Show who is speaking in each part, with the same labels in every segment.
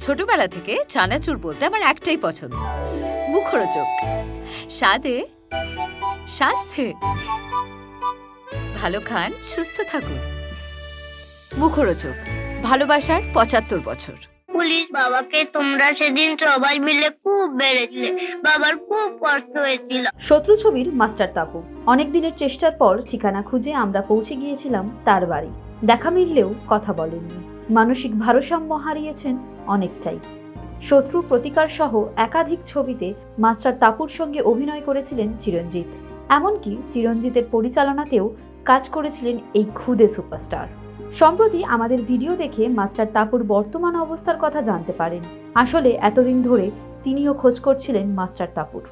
Speaker 1: ছোটবেলা থেকে চানাচুর বলতে আমার একটাই পছন্দ। মুখরোচক। স্বাদে স্বাস্থ্যে ভালো খান সুস্থ থাকুন। মুখরোচক। ভালোবাসার পঁচাত্তর বছর।
Speaker 2: পুলিশ বাবাকে তোমরা সেদিন সবাই মিলে খুব বেড়েছিলে বাবার খুব কষ্ট হয়েছিল।
Speaker 3: শত্রু ছবির মাস্টার তাপু। অনেক দিনের চেষ্টার পর ঠিকানা খুঁজে আমরা পৌঁছে গিয়েছিলাম তার বাড়ি। দেখা মিললেও কথা বলেননি। মানসিক ভারসাম্য হারিয়েছেন অনেকটাই। শত্রু প্রতিকার সহ একাধিক ছবিতে মাস্টার তাপুর সঙ্গে অভিনয় করেছিলেন চিরঞ্জিত। এমনকি চিরঞ্জিতের পরিচালনাতেও কাজ করেছিলেন এই খুদে সুপারস্টার। সম্প্রতি আমাদের ভিডিও দেখে মাস্টার তাপুর বর্তমান অবস্থার কথা জানতে পারেন। আসলে এতদিন ধরে তিনিও খোঁজ করছিলেন মাস্টার তাপুর।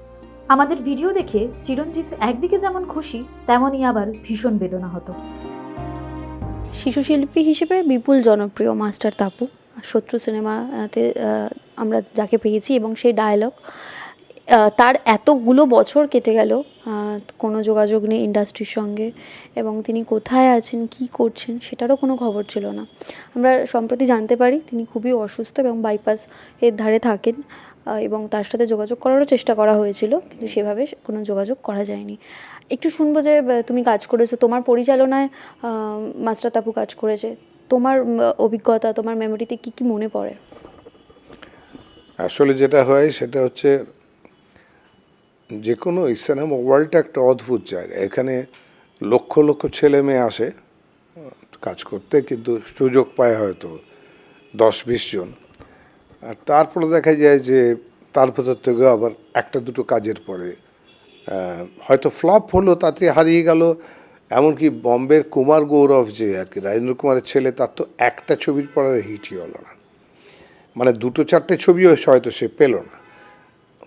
Speaker 3: আমাদের ভিডিও দেখে চিরঞ্জিত একদিকে যেমন খুশি, তেমনই আবার ভীষণ বেদনা হতো
Speaker 4: শিশু শিল্পী হিসেবে বিপুল জনপ্রিয় মাস্টার তাপু। শত্রু সিনেমাতে আমরা যাকে পেয়েছি এবং সেই ডায়লগ তার এতগুলো বছর কেটে গেল কোনো যোগাযোগ নেই ইন্ডাস্ট্রির সঙ্গে এবং তিনি কোথায় আছেন, কি করছেন সেটারও কোনো খবর ছিল না। আমরা সম্প্রতি জানতে পারি তিনি খুবই অসুস্থ এবং বাইপাস এর ধারে থাকেন এবং তার সাথে যোগাযোগ করারও চেষ্টা করা হয়েছিল, কিন্তু সেভাবে কোনো যোগাযোগ করা যায়নি। একটু শুনব যে তুমি কাজ করেছ, তোমার পরিচালনায় মাস্টার তাপু কাজ করেছে তোমার অভিজ্ঞতা, তোমার মেমোরিতে কি কি মনে পড়ে?
Speaker 5: আসলে যেটা হয়, সেটা হচ্ছে যে কোনো এই সিনেমা ওয়ার্ল্ডটা একটা অদ্ভুত জায়গা। এখানে লক্ষ লক্ষ ছেলে মেয়ে আসে, কাজ করতে, কিন্তু সুযোগ পায় হয়তো দশ বিশ জন। আর তারপরে দেখা যায় যে তার ভেতর থেকে আবার একটা দুটো কাজের পরে হয়তো ফ্লপ হলো, তাতে হারিয়ে গেল এমনকি বম্বের কুমার গৌরব যে আর কি, রাজেন্দ্র কুমারের ছেলে, তার তো একটা ছবির পরে হিটই হলো না। মানে দুটো চারটে ছবিও হয়তো সে পেল না।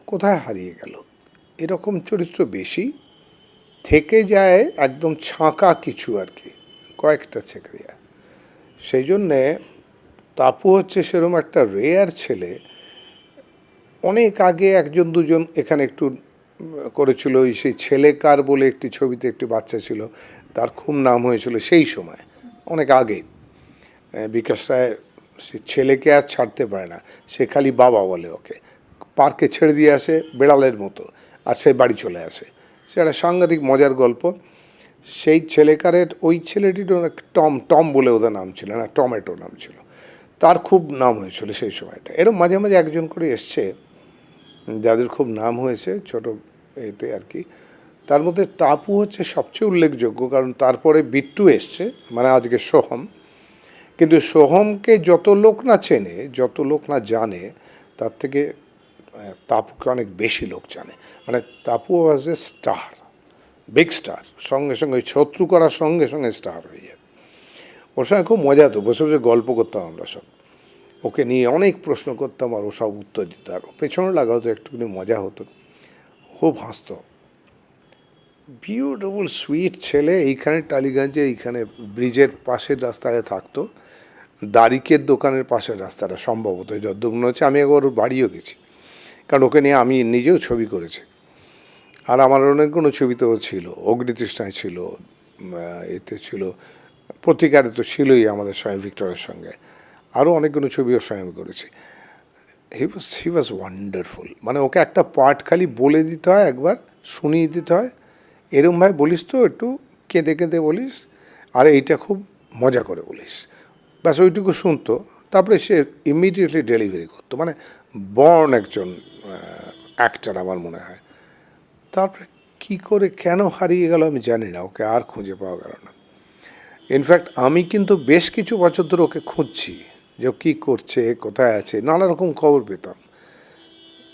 Speaker 5: কোথায় হারিয়ে গেল? এরকম চরিত্র বেশি থেকে যায় একদম ছাঁকা কিছু আর কি, কয়েকটা থেকে যায়। সেই জন্যে তাপু হচ্ছে সেরকম একটা রেয়ার ছেলে। অনেক আগে একজন দুজন এখানে একটু করেছিল ওই সেই ছেলেকার বলে একটি ছবিতে একটি বাচ্চা ছিল। তার খুব নাম হয়েছিল সেই সময়, অনেক আগে। বিকাশ রায় সে ছেলেকে আর ছাড়তে পারে না, সে খালি বাবা বলে ওকে। পার্কে ছেড়ে দিয়ে আসে বেড়ালের মতো, আর সে বাড়ি চলে আসে। সে একটা সাংঘাতিক মজার গল্প। সেই ছেলেকারের, ওই ছেলেটির টম টম বলে ওদের নাম ছিল না টমেটো নাম ছিল। তার খুব নাম হয়েছিল সেই সময়টা। এরকম মাঝে মাঝে একজন করে এসছে, যাদের খুব নাম হয়েছে, ছোট এতে আর কি তার মধ্যে তাপু হচ্ছে সবচেয়ে উল্লেখযোগ্য, কারণ তারপরে বিট্টু এসছে মানে আজকে সোহম। কিন্তু সোহমকে যত লোক না চেনে, যত লোক না জানে, তার থেকে তাপুকে অনেক বেশি লোক জানে। মানে Tapu was a star big star সঙ্গে সঙ্গে ওই শত্রু করার সঙ্গে সঙ্গে স্টার হয়ে যায়। ওর সঙ্গে খুব মজা হতো, বসে বসে গল্প করতাম আমরা সব। ওকে নিয়ে অনেক প্রশ্ন করতাম আর ও সব উত্তর দিত। আর পেছনে লাগা হতো একটুখানি মজা হতো। খুব হাসতো। বিউটিফুল সুইট ছেলে এইখানে টালিগঞ্জে, এইখানে ব্রিজের পাশের রাস্তায় থাকতো। দারিকের দোকানের পাশের রাস্তাটা সম্ভবত যদ্দূর মনে হচ্ছে, আমি একবার ওর বাড়িও গেছি। কারণ ওকে নিয়ে আমি নিজেও ছবি করেছি। আর আমার অনেকগুলো ছবি তো ছিল, অগ্নিতৃষ্ণায় ছিল এতে ছিল প্রতিকারে তো ছিলই আমাদের স্বয়ং ভিক্টরের সঙ্গে। আরও অনেকগুলো ছবিও স্বয়ং করেছি। হি ওয়াজ হি ওয়াজ ওয়ান্ডারফুল মানে ওকে একটা পার্ট খালি বলে দিতে হয়, একবার শুনিয়ে দিতে হয় এরমভাবে বলিস তো, একটু কেঁদে কেঁদে বলিস, আর এইটা খুব মজা করে বলিস। ব্যাস, ওইটুকু শুনতো, তারপরে সে ইমিডিয়েটলি ডেলিভারি করতো। মানে বর্ন একজন অ্যাক্টার আমার মনে হয়। তারপরে কী করে কেন হারিয়ে গেল আমি জানি না, ওকে আর খুঁজে পাওয়া গেল না। ইনফ্যাক্ট আমি কিন্তু বেশ কিছু বছর ধরে ওকে খুঁজছি, যে কী করছে, কোথায় আছে, নানা রকম খবর পেতাম।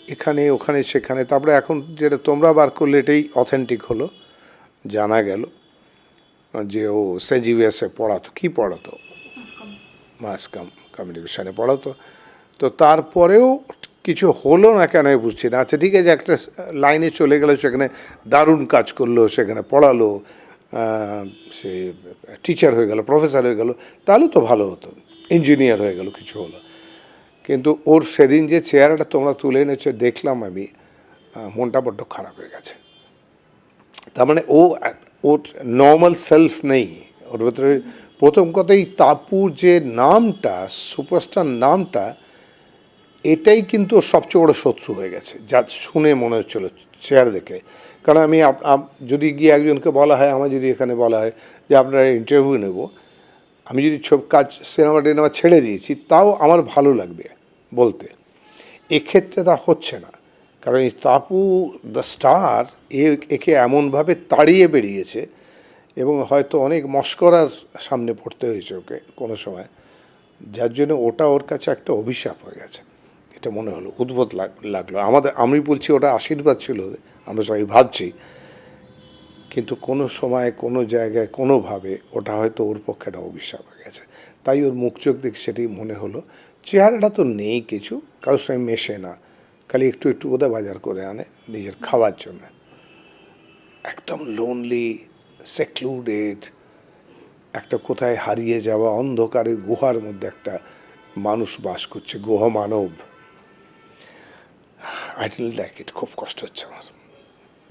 Speaker 5: এখানে, ওখানে, সেখানে, তারপরে এখন যেটা তোমরা বার করলে এটাই অথেন্টিক হলো। জানা গেল যে ও সেজিভিএসে পড়াতো। কী পড়াতো? মাস কম কমিউনিকেশনে পড়াতো। তো তারপরেও কিছু হলো না কেন আমি বুঝছি না। আচ্ছা ঠিক আছে একটা লাইনে চলে গেলো সেখানে দারুণ কাজ করল সেখানে পড়ালো সে টিচার হয়ে গেল প্রফেসর হয়ে গেল তাহলে তো ভালো হতো। ইঞ্জিনিয়ার হয়ে গেল কিছু হলো। কিন্তু ওর সেদিন যে চেহারাটা তোমরা তুলে এনেছো দেখলাম আমি মনটা বড্ড খারাপ হয়ে গেছে। তার মানে ও ওর নর্মাল সেলফ নেই। ওর ভেতরে প্রথম কথা এই তাপুর যে নামটা সুপারস্টার নামটা, এটাই কিন্তু সবচেয়ে বড় শত্রু হয়ে গেছে, যা শুনে মনে হচ্ছিল চেয়ার দেখে। কারণ আমি যদি গিয়ে একজনকে বলা হয় আমার যদি এখানে বলা হয় যে, আপনারা ইন্টারভিউ নেব, আমি যদি সব কাজ সিনেমা টিনেমা ছেড়ে দিয়েছি, তাও আমার ভালো লাগবে বলতে। এক্ষেত্রে তা হচ্ছে না। কারণ এই তাপু, দ্য স্টার, এ, একে এমনভাবে তাড়িয়ে বেরিয়েছে এবং হয়তো অনেক মস্করার সামনে পড়তে হয়েছে ওকে কোনো সময়। যার জন্য ওটা ওর কাছে একটা অভিশাপ হয়ে গেছে। এটা মনে হলো উদ্ভুত লাগ- লাগল। আমাদের, আমি বলছি ওটা আশীর্বাদ ছিল, আমরা সবাই ভাবছি। কিন্তু কোনো সময়, কোনো জায়গায়, কোনোভাবে ওটা হয়তো ওর পক্ষে একটা অভিশাপ হয়ে গেছে। তাই ওর মুখ চোখ দেখে সেটি মনে হলো, চেহারাটা তো নেই কিছু, কারোর সঙ্গে মেশে না। খালি একটু একটু বোধহয় বাজার করে আনে নিজের খাওয়ার জন্য। একদম লোনলি সেক্লুডেড একটা কোথায় হারিয়ে যাওয়া অন্ধকারে গুহার মধ্যে একটা মানুষ বাস করছে, গুহ মানব। আই ডিল ইট খুব কষ্ট হচ্ছে আমার,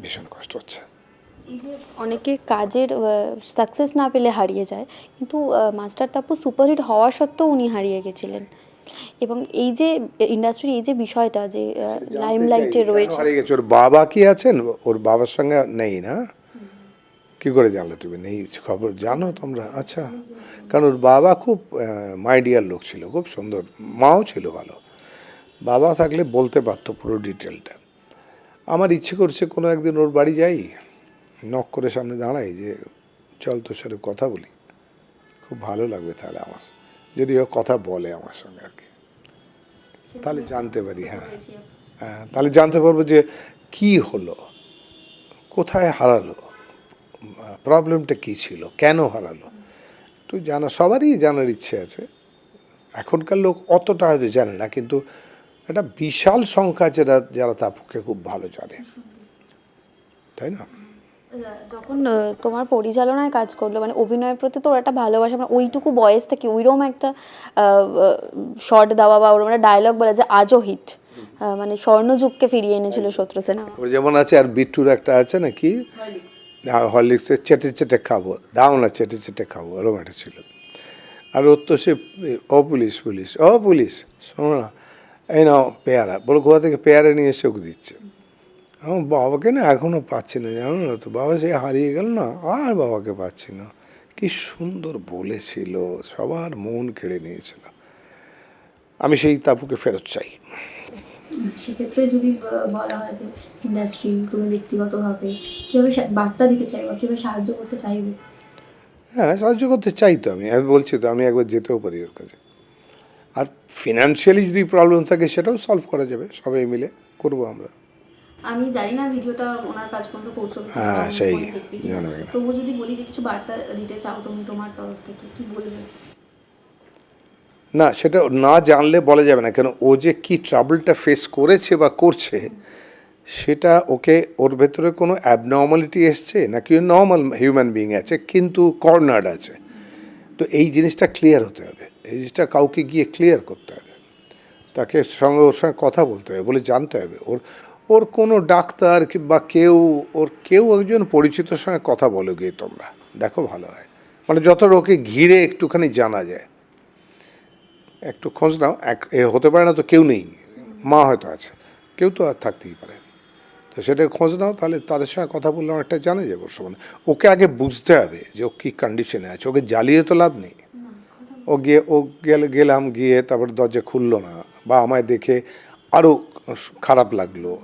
Speaker 5: ভীষণ কষ্ট হচ্ছে।
Speaker 4: অনেকে কাজের সাকসেস না পেলে হারিয়ে যায়, কিন্তু মাস্টার তাপু সুপারহিট হওয়া সত্ত্বেও উনি হারিয়ে গেছিলেন। এবং এই যে ইন্ডাস্ট্রির এই যে বিষয়টা যে লাইমলাইটে রয়েছে।
Speaker 5: হারিয়ে গেছে ওর বাবা কি আছেন? ওর বাবার সঙ্গে নেই না? কি করে জানলে তুমি? নেই খবর জানো তোমরা? আচ্ছা। কারণ ওর বাবা খুব মাইডিয়ার লোক ছিল খুব সুন্দর। মাও ছিল ভালো। বাবা থাকলে বলতে পারতো পুরো ডিটেলটা আমার ইচ্ছে করছে কোনো একদিন ওর বাড়ি যাই নক করে সামনে দাঁড়াই যে চল তোর সাথে কথা বলি। খুব ভালো লাগবে তাহলে আমার। যদি ও কথা বলে আমার সঙ্গে আর কি। তাহলে জানতে পারি হ্যাঁ। হ্যাঁ তাহলে জানতে পারব যে কি হলো, কোথায় হারালো, প্রবলেমটা কি ছিল, কেন হারালো। একটু জানা, সবারই জানার ইচ্ছে আছে। এখনকার লোক অতটা হয়তো জানে না, কিন্তু একটা বিশাল সংখ্যা আছে যারা যারা পক্ষে খুব ভালো জানে। তাই না?
Speaker 4: যখন তোমার পরিচালনায় কাজ করল মানে অভিনয়ের প্রতি তোর একটা ভালোবাসা মানে ওইটুকু বয়স থেকে ওইরকম একটা শর্ট দেওয়া বা ওরকম একটা ডায়লগ বলা যে আজও হিট মানে স্বর্ণযুগকে ফিরিয়ে এনেছিল শত্রু সিনেমা
Speaker 5: ওর যেমন আছে আর বিট্টুর একটা আছে না কি হরলিক্সের চেটে চেটে খাব দাও না চেটে চেটে খাব এরকম একটা ছিল। আর ওর তো সে ও পুলিশ পুলিশ ও পুলিশ শোনো না এই নাও পেয়ারা বলো কোথা থেকে পেয়ারা নিয়ে এসে ওকে দিচ্ছে। আমার বাবাকে না এখনও পাচ্ছি না জানো না তো? বাবা সে হারিয়ে গেল না আর বাবাকে পাচ্ছি না। কি সুন্দর বলেছিল সবার মন কেড়ে নিয়েছিল। আমি সেই তাপুকে ফেরত চাই।
Speaker 6: সেক্ষেত্রে যদি বলা হয় যে ইন্ডাস্ট্রি তুমি ব্যক্তিগতভাবে কীভাবে বার্তা দিতে চাইবে কীভাবে সাহায্য করতে চাইবে?
Speaker 5: হ্যাঁ সাহায্য করতে চাই তো আমি। আমি বলছি তো আমি একবার যেতেও পারি ওর কাছে। আর ফিনান্সিয়ালি যদি প্রবলেম থাকে সেটাও সলভ করা যাবে সবাই মিলে করব আমরা।
Speaker 6: আমি জানি না ভিডিওটা ওনার কাজ পর্যন্ত পৌঁছবে
Speaker 5: হ্যাঁ, সেই। জানবে।
Speaker 6: তবুও যদি বলি যে কিছু বার্তা দিতে চাও তুমি তোমার তরফ থেকে কি বলবে
Speaker 5: না সেটা না জানলে বলা যাবে না কেন ও যে কি ট্রাবলটা ফেস করেছে বা করছে সেটা ওকে ওর ভেতরে কোনো অ্যাবনর্মালিটি এসছে নাকি নর্মাল হিউম্যান বিইং আছে কিন্তু কর্নার্ড আছে তো এই জিনিসটা ক্লিয়ার হতে হবে এই জিনিসটা কাউকে গিয়ে ক্লিয়ার করতে হবে তাকে সঙ্গে ওর সঙ্গে কথা বলতে হবে বলে জানতে হবে ওর ওর কোনো ডাক্তার বা কেউ ওর কেউ একজন পরিচিতর সঙ্গে কথা বলো গিয়ে তোমরা। দেখো ভালো হয়। মানে যত ওকে ঘিরে একটুখানি জানা যায়। একটু খোঁজ নাও। এক এ হতে পারে না তো কেউ নেই। মা হয়তো আছে। কেউ তো আর থাকতেই পারে। তো সেটা খোঁজ নাও তাহলে তাদের সঙ্গে কথা বললে অনেকটা জানা যাবে ওর সম্বন্ধে। ওকে আগে বুঝতে হবে যে ও কী কন্ডিশনে আছে। ওকে জ্বালিয়ে তো লাভ নেই। ও গিয়ে ও গেলে গেলাম গিয়ে তারপর দরজা খুললো না। বা আমায় দেখে আরও খারাপ লাগল।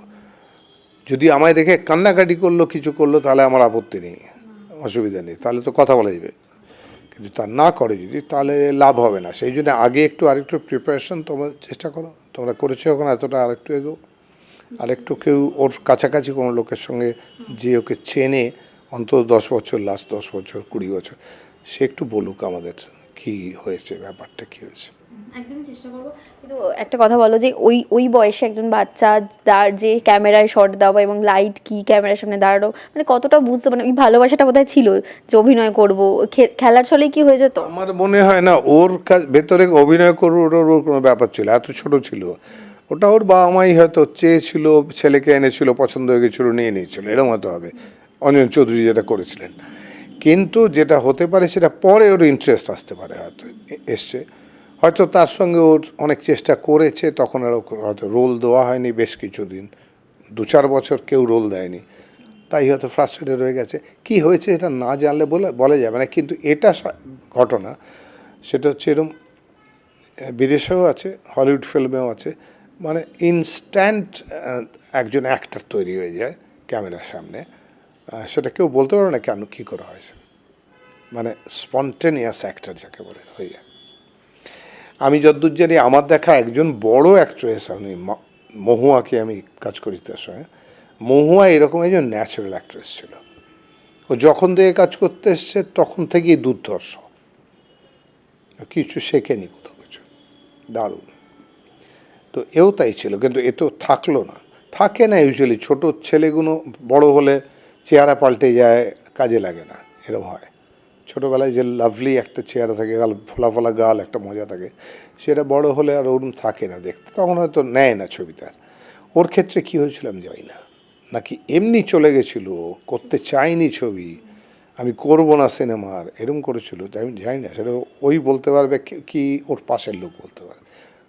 Speaker 5: যদি আমায় দেখে কান্নাকাটি করল, কিছু করল, তাহলে আমার আপত্তি নেই। অসুবিধা নেই। তাহলে তো কথা বলা যাবে। কিন্তু তা না করে যদি, তাহলে লাভ হবে না। সেই জন্য আগে একটু আরেকটু প্রিপারেশন তোমরা চেষ্টা করো। তোমরা করেছ এখন, এতটা আরেকটু এগো আরেকটু কেউ ওর কাছাকাছি কোনো লোকের সঙ্গে যে ওকে চেনে, অন্তত দশ বছর লাস্ট দশ বছর, কুড়ি বছর, সে একটু বলুক আমাদের কি হয়েছে, ব্যাপারটা কি হয়েছে।
Speaker 6: একদমই চেষ্টা করব।
Speaker 4: কিন্তু একটা কথা বলো যে ওই ওই বয়সে একজন বাচ্চা তার যে ক্যামেরায় শট দেওয়া এবং লাইট কি ক্যামেরার সামনে দাঁড়ানো মানে কতটা বুঝতে মানে ওই ভালোবাসাটা বোধহয় ছিল যে অভিনয় করব। খেলার ছলে কি হয়ে যেত?
Speaker 5: আমার মনে হয় না ওর ভেতরে অভিনয় করব ওটার ওর কোনো ব্যাপার ছিল এত ছোট ছিল। ওটা ওর বাবা মাই হয়তো চেয়েছিল ছেলেকে এনেছিল পছন্দ হয়ে গেছিল নিয়ে নিয়েছিল এরকম হয়তো হবে। অঞ্জন চৌধুরী যেটা করেছিলেন। কিন্তু যেটা হতে পারে সেটা পরে ওর ইন্টারেস্ট আসতে পারে হয়তো এসছে। হয়তো তার সঙ্গে ওর অনেক চেষ্টা করেছে, তখন আর হয়তো রোল দেওয়া হয়নি বেশ কিছুদিন। দু চার বছর কেউ রোল দেয়নি। তাই হয়তো ফ্রাস্ট্রেটেড হয়ে গেছে। কি হয়েছে এটা না জানলে বলে, বলা যাবে না। কিন্তু এটা ঘটনা, সেটা হচ্ছে এরকম বিদেশেও আছে হলিউড ফিল্মেও আছে। মানে ইনস্ট্যান্ট একজন অ্যাক্টার তৈরি হয়ে যায় ক্যামেরার সামনে। সেটা কেউ বলতে পারবে না কেন, কী করে হয়েছে। মানে স্পন্টেনিয়াস অ্যাক্টার যাকে বলে, হয়ে যায়। আমি যতদূর জানি, আমার দেখা একজন বড় অ্যাক্ট্রেস আমি মহুয়াকে আমি কাজ করি তার সঙ্গে। মহুয়া এরকম একজন ন্যাচারাল অ্যাক্ট্রেস ছিল। ও যখন থেকে কাজ করতে এসছে, তখন থেকেই দুর্ধর্ষ। কিছু শেখেনি কোথাও কিছু। দারুণ। তো এও তাই ছিল, কিন্তু এ তো থাকল না। থাকে না ইউজুয়ালি ছোট ছেলেগুলো বড় হলে চেহারা পাল্টে যায়, কাজে লাগে না এরকম হয়। ছোটোবেলায় যে লাভলি একটা চেহারা থাকে গাল ফোলা ফোলা গাল একটা মজা থাকে সেটা বড় হলে আর ওরম থাকে না দেখতে তখন হয়তো নেয় না ছবিটা। ওর ক্ষেত্রে কী হয়েছিল আমি জানি না। নাকি এমনি চলে গেছিল করতে চাইনি ছবি আমি করব না সিনেমার এরম করেছিল তাই আমি জানি না সেটা ওই বলতে পারবে কি- ওর পাশের লোক বলতে পারে।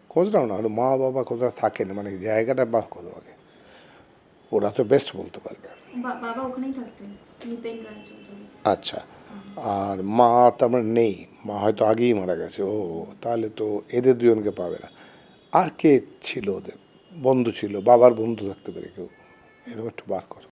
Speaker 5: খোঁজ নাও না ওর মা বাবা কোথাও থাকে না মানে জায়গাটা বার করো আগে। ওরা তো বেস্ট বলতে পারবে।
Speaker 6: বা-
Speaker 5: আচ্ছা। আর মা তার মানে নেই। মা হয়তো আগেই মারা গেছে। ও, তাহলে তো এদের দুজনকে পাবে না। আর কে ছিল ওদের? বন্ধু ছিল, বাবার বন্ধু থাকতে পারে কেউ। এরকম একটু বার করো।